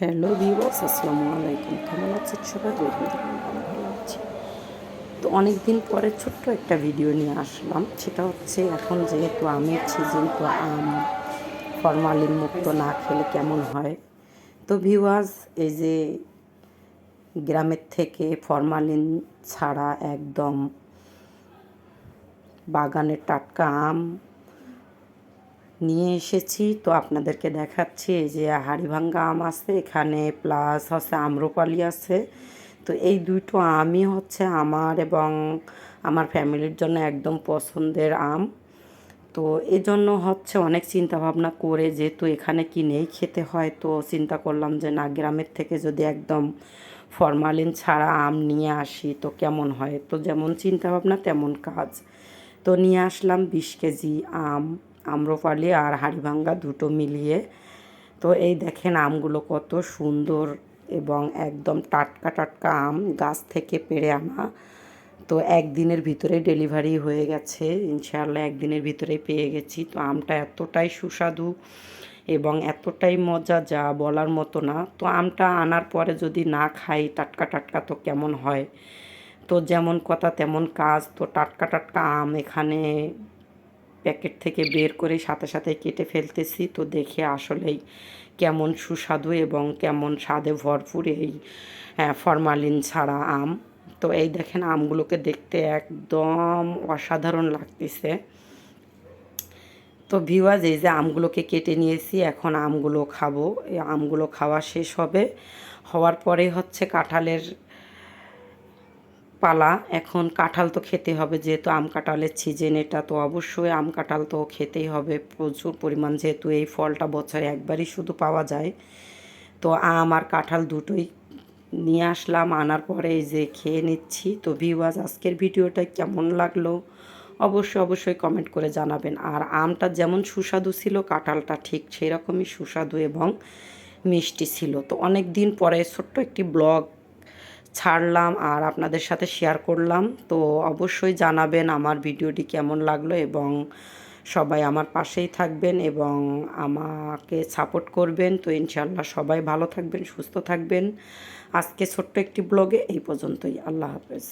Hello viewers, আসসালামু আলাইকুম। কেমন আছেন সবাই? ভালো আছি। তো অনেক দিন পরে ছোট্ট একটা ভিডিও নিয়ে আসলাম। সেটা হচ্ছে এখন যেহেতু আমের সিজন তো আম ফরমালিন মুক্ত না খেলে কেমন হয়? তো ভিউয়ার্স, এই যে গ্রামের থেকে ফরমালিন ছাড়া একদম বাগানের টাটকা আম নিয়ে এসেছি। তো আপনাদেরকে দেখাচ্ছি এই যে হাড়িভাঙ্গা আম আছে, এখানে প্লাস হচ্ছে আম্রপালি আছে। তো এই দুটো আমই হচ্ছে আমার এবং আমার ফ্যামিলির জন্য একদম পছন্দের আম। তো এই জন্য হচ্ছে অনেক চিন্তা ভাবনা করে যেহেতু এখানে কিনেই খেতে হয়, তো চিন্তা করলাম যে না, গ্রামের থেকে যদি একদম ফরমালিন ছাড়া আম নিয়ে আসি তো কেমন হয়? তো যেমন চিন্তা ভাবনা তেমন কাজ। তো নিয়ে আসলাম বিশ কেজি আম। আম্রপালি আর হাড়িভাঙ্গা দুটো মিলিয়ে। তো এই দেখেন আমগুলো কত সুন্দর এবং একদম টাটকা টাটকা আম গাছ থেকে পেড়ে আনা। তো একদিনের ভিতরে ডেলিভারি হয়ে গেছে, ইনশাআল্লাহ একদিনের ভিতরেই পেয়ে গেছি। তো আমটা এতটাই সুস্বাদু এবং এতটাই মজা যা বলার মতো না। তো আমটা আনার পরে যদি না খাই, টাটকা টাটকা তো কেমন হয়? তো যেমন কথা তেমন কাজ। তো টাটকা টাটকা আম এখানে প্যাকেট থেকে বের করে সাথে সাথে কেটে ফেলতেছি। তো দেখে আসলেই কেমন সুস্বাদু এবং কেমন স্বাদে ভরপুর এই ফরমালিন ছাড়া আম। তো এই দেখেন আমগুলোকে দেখতে একদম অসাধারণ লাগতেছে। তো ভিওয়াজ এই যে আমগুলোকে কেটে নিয়েছি, এখন আমগুলো খাব। এই আমগুলো খাওয়া শেষ হবে। হওয়ার পরে হচ্ছে কাঁঠালের পালা, এখন কাঁঠাল তো খেতে হবে, যেহেতু আম কাঁঠালের সিজন এটা তো অবশ্যই আম কাঁঠাল তো খেতেই হবে। প্রচুর পরিমাণ যেহেতু এই ফলটা বছরে একবারই শুধু পাওয়া যায়। তো আম আর কাঁঠাল দুটোই নিয়ে আসলাম, আনার পরে এই যে খেয়ে নিচ্ছি। তো ভিওয়াজ আজকের ভিডিওটা কেমন লাগল? অবশ্যই অবশ্যই কমেন্ট করে জানাবেন। আর আমটা যেমন সুস্বাদু ছিল, কাঁঠালটা ঠিক সেরকমই সুস্বাদু এবং মিষ্টি ছিল। তো অনেক দিন পরে ছোট্ট একটি ব্লগ ছাড়লাম আর আপনাদের সাথে শেয়ার করলাম। তো অবশ্যই জানাবেন আমার ভিডিওটি কেমন লাগল এবং সবাই আমার পাশেই থাকবেন এবং আমাকে সাপোর্ট করবেন। তো ইনশাল্লাহ সবাই ভালো থাকবেন, সুস্থ থাকবেন। আজকে ছোট্ট একটি ব্লগে এই পর্যন্তই। আল্লাহ হাফেজ।